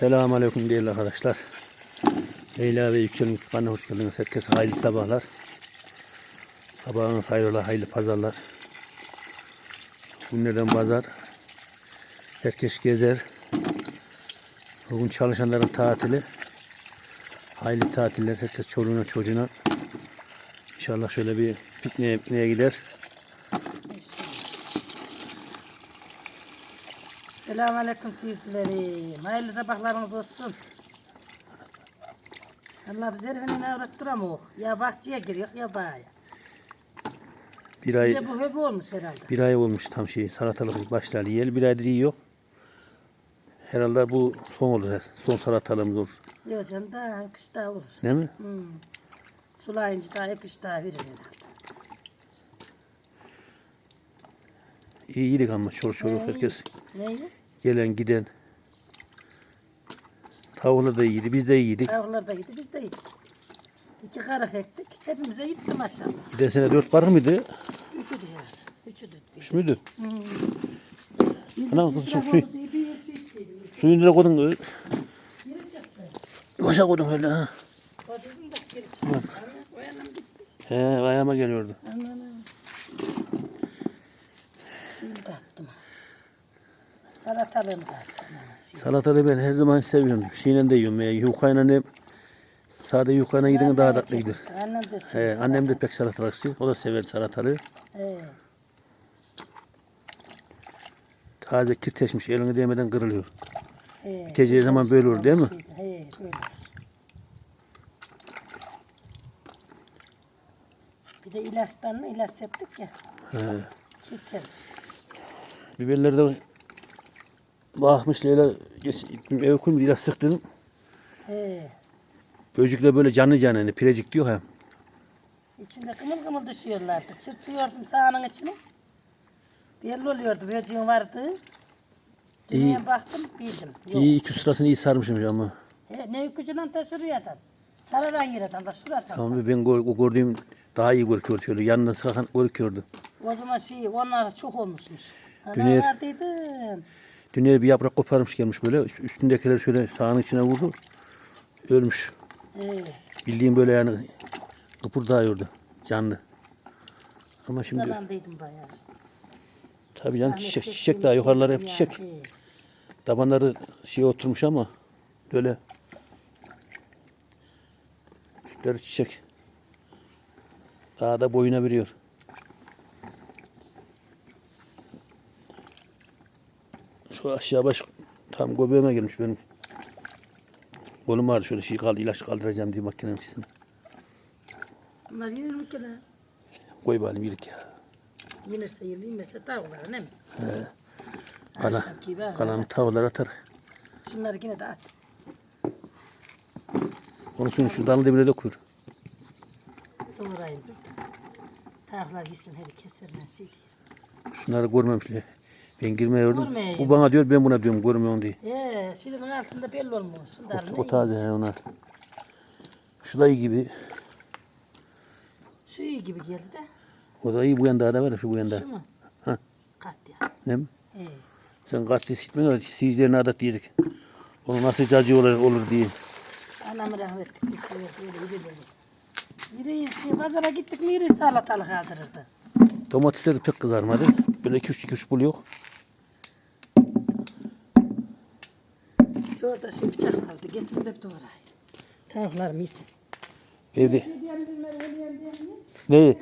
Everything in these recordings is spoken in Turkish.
Selamun Aleyküm değerli arkadaşlar. Leyla ve Yüksel'in kanalına hoş geldiniz. Herkese hayırlı sabahlar. Sabahınız hayırlı, hayırlı pazarlar. Günlerden pazar. Herkes gezer. Bugün çalışanların tatili. Hayırlı tatiller. Herkes çoluğuna çocuğuna. İnşallah şöyle bir pikniğe, pikniğe gider. Selamünaleyküm seyircilerim. Hayırlı sabahlarınız olsun. Allah bize evine uğrattıramıyor. Ya bahçeye giriyor ya bağa. Bir ay, Bize bu hep olmuş herhalde. bir ay olmuş tam şey salatalık başlar yiyeli. Bir aydır yiyor. Herhalde bu son olur. Son salatalığımız olur. Yok canım daha kış daha olur. Değil mi? Hmm. Sulayınca daha kış daha verir herhalde. İyi yedik ama çocuk Ee, herkes Neyi? Gelen giden. Tavuklar da iyiydi. Biz de iyiydik. Tavuklar da gitti biz de yedik. İki karı ektik. Hepimize gitti maşallah. Giden sene dört karı mıydı? Üçü de ya. Üçü de. Üç müydü? Hmm. Anam kızım İsraf su, oldu diye bir şey içtiydim. suyunu da koydun. Geri çıktı. Boşa koydun öyle ha. Koydum da geri çıktı. Gitti. He ayağıma geliyordu. Aman Şimdi attım. Şimdi. Salatalığı ben her zaman seviyorum. Şeyle de yiyorum. Ya, yukayla ne sade yukayla gidin daha tatlı gider. Annem de seviyor annem de pek salatalıkçı. O da sever salatalığı. He. Taze kirteşmiş. Elini değmeden kırılıyor. He. Biteceği zaman böyle olur, değil mi? Böyle. Bir de ilaçtan mı ilaç yaptık ya. He. Çirkermiş. Biberleri de bakmış Leyla geç- eve koymuş ilaç sık dedim. He. Böcekler böyle canlı canlı hani pirecik diyor ha. İçinde kımıl kımıl düşüyorlardı. Çırpıyordum sahanın içine. Belli oluyordu. Böceğin vardı. İyi. Dünyaya baktım bildim. Yok. İyi iki sırasını iyi sarmışım ama. He, ne yükücüyle de şuradan. Sararan yerden de şuradan. Tamam ben gör- gördüğüm daha iyi görüküyor şöyle yanından sıkan görüküyordu. O zaman şey onlar çok olmuşmuş. Ana dedim. Dünya bir yaprak koparmış gelmiş böyle üst- üstündekiler şöyle sağın içine vurdu. Ölmüş. He. Bildiğim böyle yani kıpırdıyordu canlı. Ama şimdi Zaman dedim bayağı. tabii canım Zahmet çiçek, çiçek daha yukarıları hep yani, çiçek. he. Tabanları şey oturmuş ama böyle üstleri çiçek. Daha da boyuna veriyor. Şu aşağı baş tam göbeğime gelmiş benim. Kolum vardı şöyle şey kaldı ilaç kaldıracağım diye makinenin içine. Bunlar yenir mi ki lan? Koy bakalım yedik ya. Yenirse yenir, yemezse tavuklar ne mi? Kana, Akşam gibi ha. kalanı tavırlar atar. Şunları yine de at. Onu sonra şu dalın dibine koyur. Doğrayın. Tavuklar gitsin hadi keserler şey değil. Şunları görmemişler. Ben girmiyordum. Görmeyeyim. Bu bana diyor ben buna diyorum görmüyorsun diye. Ee, şunun altında belli olmuş. Şunlar O, o taze he onlar. Şu da iyi gibi. Şu iyi gibi geldi de. O da iyi bu yanda da var ya şu bu yanda. Şu mu? Ha. Kat ya. Ne mi? Ee, Sen kaç isitmiyorsun da sizlerin adet diyecek. Onu nasıl cacı olur, olur diye. anam rahmet etti. Böyle iyi dedi. Biri şey, pazara gittik mi biri salatalık aldırırdı. Domatesler pek kızarmadı. Böyle 2-3 2-3 yok. Şurada şey bıçak vardı. Getirip de doğrayın. Tavuklar mis. Evde. Neyi?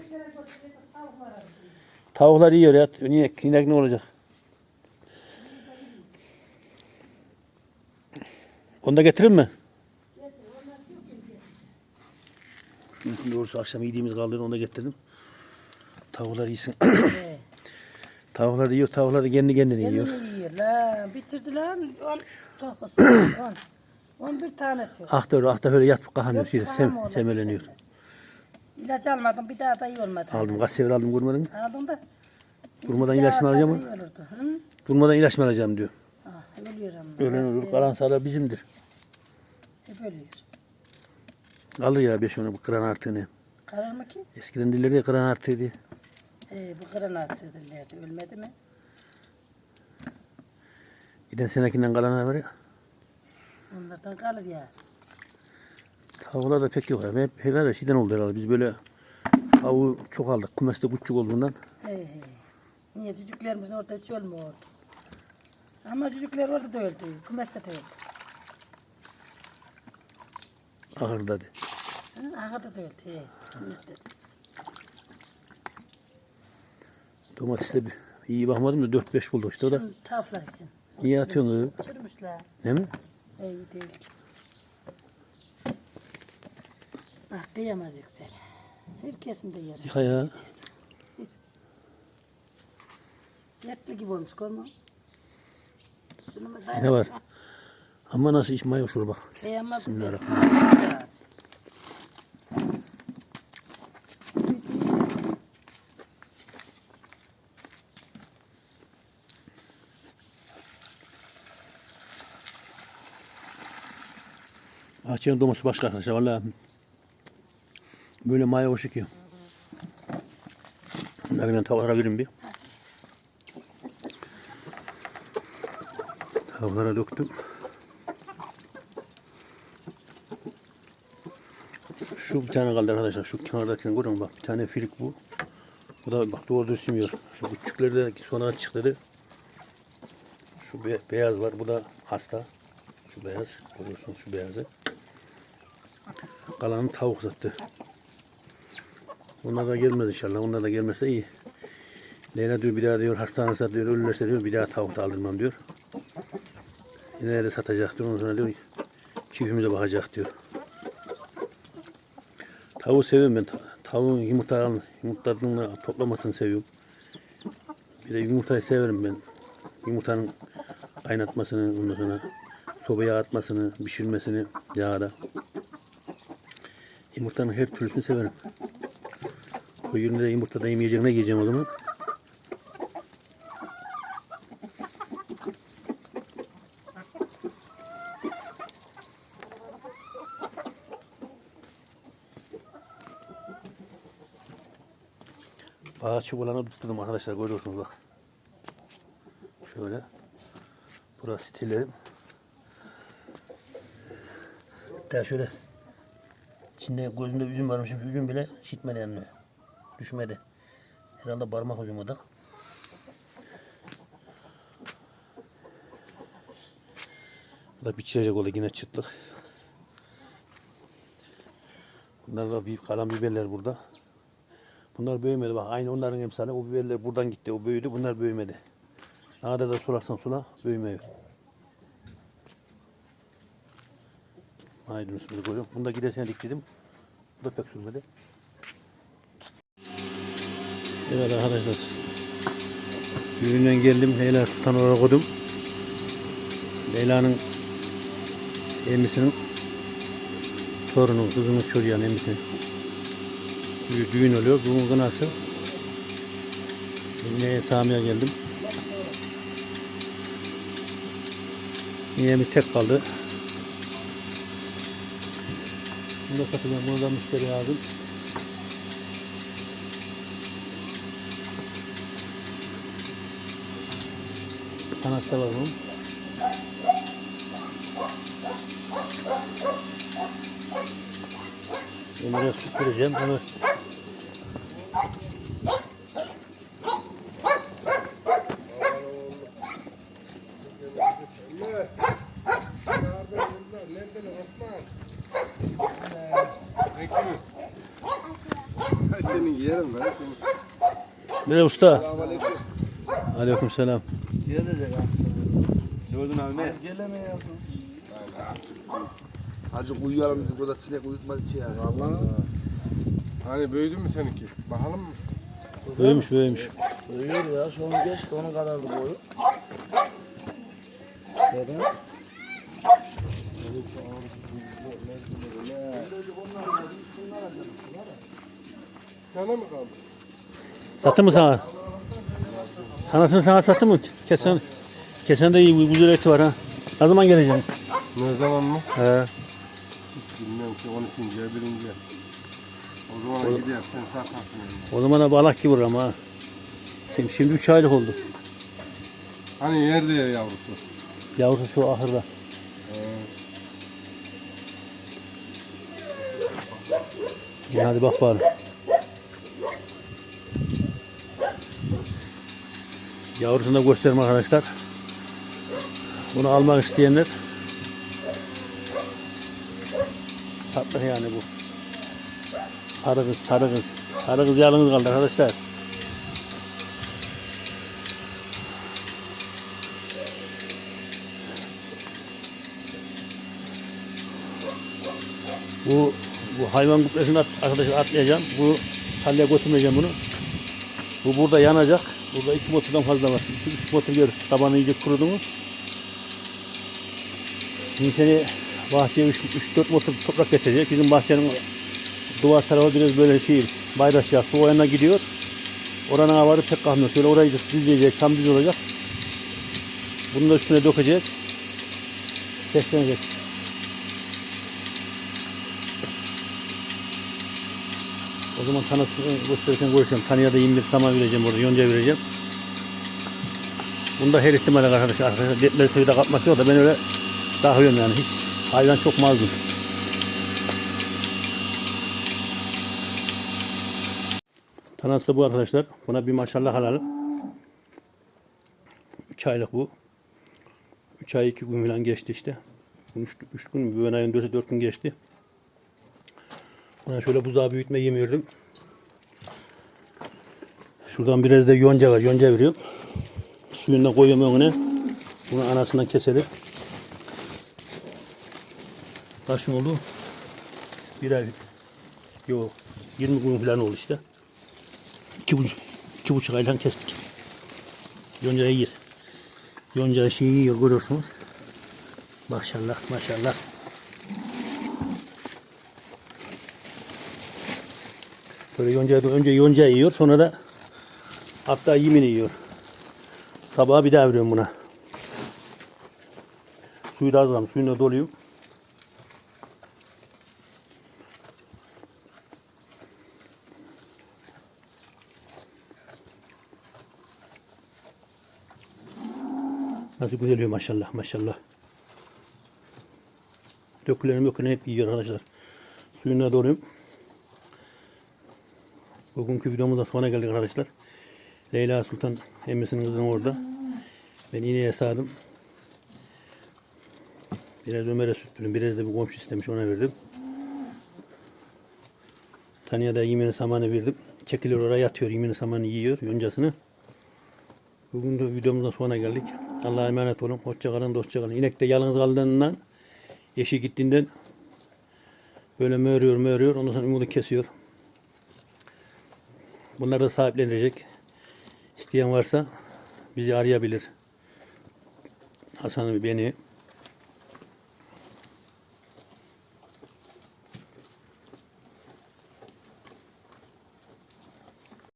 Tavuklar yiyor ya. İnek, inek ne olacak? Onu da getirir mi? Şimdi doğrusu akşam yediğimiz kaldığını onu da getirdim. Tavuklar yesin. Tavuklar da yiyor, tavuklar da kendi kendine yiyor. Kendini yiyor la. Bitirdi lan. On, topusu. On. On bir tanesi yok. Ah doğru, ah da böyle yatıp kahanıyor, Yok, şey, tamam sem, oğlum, semeleniyor. İlaç almadım. Bir daha da iyi olmadı. Aldım, kaç sefer aldım görmedin mi? Aldın da. Durmadan Bir ilaç mı alacağım iyi olurdu. Hı? Durmadan ilaç mı alacağım diyor. Ah, ölüyor ama. Ölen olur, kalan sağlar bizimdir. Hep ölüyor. Alır ya beş onu bu kıran artığını. Karar mı ki? Eskiden dilleri de kıran artıydı. Ee, bu kıran artıdırlardı. Ölmedi mi? Giden senekinden kalanlar var ya. Onlardan kalır ya. Tavuklar da pek yok. ya. Hep herhalde şeyden oldu herhalde. Biz böyle tavuğu çok aldık. Kumeste küçük olduğundan. He he. Niye cücüklerimizin orada hiç ölmüyordu. Ama cücükler orada da öldü. Kümeste de öldü. Ahırda. Hı, Ahada da öldü. He. Kümeste de. Domateste bir iyi bakmadım da 4-5 bulduk işte o da. Şunun tavuklar için. Niye atıyorsun kızı? Çürümüşler. Değil mi? İyi değil ki. Ah kıyamaz yüksel. Herkesin de yeri. Yıka ya. Gibi olmuş mu Ne var? Ama nasıl iş mayo şur bak. Kıyamaz güzel. Bismillahirrahmanirrahim. Bahçenin domatesi başka arkadaşlar valla. Böyle maya hoş ki. Bunları ben tavuklara vereyim bir. Tavuklara döktüm. Şu bir tane kaldı arkadaşlar. Şu kenardakini musun? Bak bir tane filik bu. Bu da bak doğru düz simiyor. Şu küçükleri de sonra çıktıları. Şu be- beyaz var. Bu da hasta. Şu beyaz. Görüyorsunuz şu beyazı. Kalanı tavuk zattı. Onlar da gelmez inşallah. Onlar da gelmezse iyi. Leyla diyor bir daha diyor hastanesi diyor ölürlerse diyor bir daha tavuk da aldırmam diyor. Yine de satacak diyor. Ondan sonra diyor keyfimize bakacak diyor. Tavuğu seviyorum ben. Ta- Tavuğun yumurtalarını, yumurtalarını toplamasını seviyorum. Bir de yumurtayı severim ben. Yumurtanın kaynatmasını, ondan sonra sobaya atmasını, pişirmesini yağda. Yumurtanın her türlüsünü severim. Yüründe de yumurta da yemeyecek ne yiyeceğim o zaman? Bağ çubuğlarını tutturdum arkadaşlar görüyorsunuz bak. Şöyle. Burası stillerim. Hatta şöyle içinde gözünde üzüm varmış. Üzüm bile şitmedi yani. Düşmedi. Herhalde parmak üzüm. Bu da biçirecek oldu yine çıtlık. Bunlar da büyük kalan biberler burada. Bunlar büyümedi bak aynı onların emsali o biberler buradan gitti o büyüdü bunlar büyümedi. Ne kadar da sularsan sula büyümüyor. Maydanoz bunu koyuyorum. Bunu da gidersene diktim. Bu da pek sürmedi. Evet arkadaşlar. Düğünden geldim. Leyla tutan oraya koydum. Leyla'nın emisinin torunu, kızının çocuğu yani emisinin Dü- düğün oluyor. Bunun kınası. Yine Sami'ye geldim. Yine bir tek kaldı. Bunu da satacağım. Bunu da müşteri aldım. Kanatta var bunun. Ömer'e süt vereceğim. Onu Merhaba usta. Selamünaleyküm. Aleyküm selam. Gördün abi ne? Geleme yazın. Hacı uyuyalım dedik burada sinek uyutmadı ki ya. Allah. Hani büyüdü mü seninki? Bakalım mı? Büyümüş büyümüş. Uyuyor ya şu an geçti onun kadardı boyu. Neden? Sana mı kaldı? Sattı mı sana? Sanasını sana sattı mı? Kesen, kesen de iyi güzel eti var ha. Ne zaman geleceksin? Ne zaman mı? He. Bilmiyorum ki 13. ya 1. O zaman o, gider sen satarsın. O zaman balak gibi vurur ha. Şimdi, şimdi 3 aylık oldu. Hani yerde ya yavrusu. Yavrusu şu ahırda. He. Hadi bak bari. Yavrusunu da göstereyim arkadaşlar. Bunu almak isteyenler tatlı yani bu. Sarı kız, sarı kız. Sarı kız yalnız kaldı arkadaşlar. Bu bu hayvan kuplesini at, arkadaşlar atlayacağım. Bu halle götürmeyeceğim bunu. Bu burada yanacak. Burada 2 motordan fazla var. 2 motor gör. Tabanı iyice kurudu mu? Şimdi seni bahçeye 3-4 motor toprak getirecek. Bizim bahçenin duvar tarafı biraz böyle şey bayraş yaptı. O yana gidiyor. Oranın havarı pek kalmıyor. Şöyle orayı düzleyecek. Tam düz olacak. Bunu da üstüne dökecek. Seslenecek. O zaman tanısını gösterirken göreceğim. Tanıya da 21 sama vereceğim orada. Yonca vereceğim. Bunda her ihtimalle arkadaşlar. Arkadaşlar detleri suyu da kapması yok da ben öyle dağılıyorum yani. Hiç hayvan çok mazlum. Tanası da bu arkadaşlar. Buna bir maşallah alalım. 3 aylık bu. 3 ay 2 gün falan geçti işte. 3 gün mü? Ben ayın 4'e 4 gün geçti. Buna şöyle buzağı büyütme yem verdim. Şuradan biraz da yonca var. Yonca veriyorum. Suyunu da koyuyorum önüne. Bunu anasından keselim. Kaç gün oldu? Bir ay. Yok. 20 gün falan oldu işte. İki buçuk, iki buçuk aydan kestik. Yoncayı yiyiz. Yonca şeyi yiyor görüyorsunuz. Maşallah maşallah. Böyle yoncayı da önce yonca yiyor sonra da hatta yemini yiyor. Sabaha bir daha veriyorum buna. Suyu da az kalmış. Suyunu da doluyum. Nasıl güzel yiyor maşallah maşallah. Dökülerim yok hep yiyor arkadaşlar. Suyunu da doluyum. Bugünkü videomuzda sona geldik arkadaşlar. Leyla Sultan emmesinin kızının orada. Ben iğneye sağdım. Biraz Ömer'e süttürdüm. Biraz da bir komşu istemiş ona verdim. Tanya da yemini samanı verdim. Çekiliyor oraya yatıyor. Yemini samanı yiyor. Yoncasını. Bugün de videomuzdan sonra geldik. Allah'a emanet olun. Hoşça kalın, dostça kalın. İnek de yalnız kaldığından, eşi gittiğinden böyle mörüyor, mörüyor. Ondan sonra umudu kesiyor. Bunlar da sahiplenecek. İsteyen varsa bizi arayabilir. Hasan beni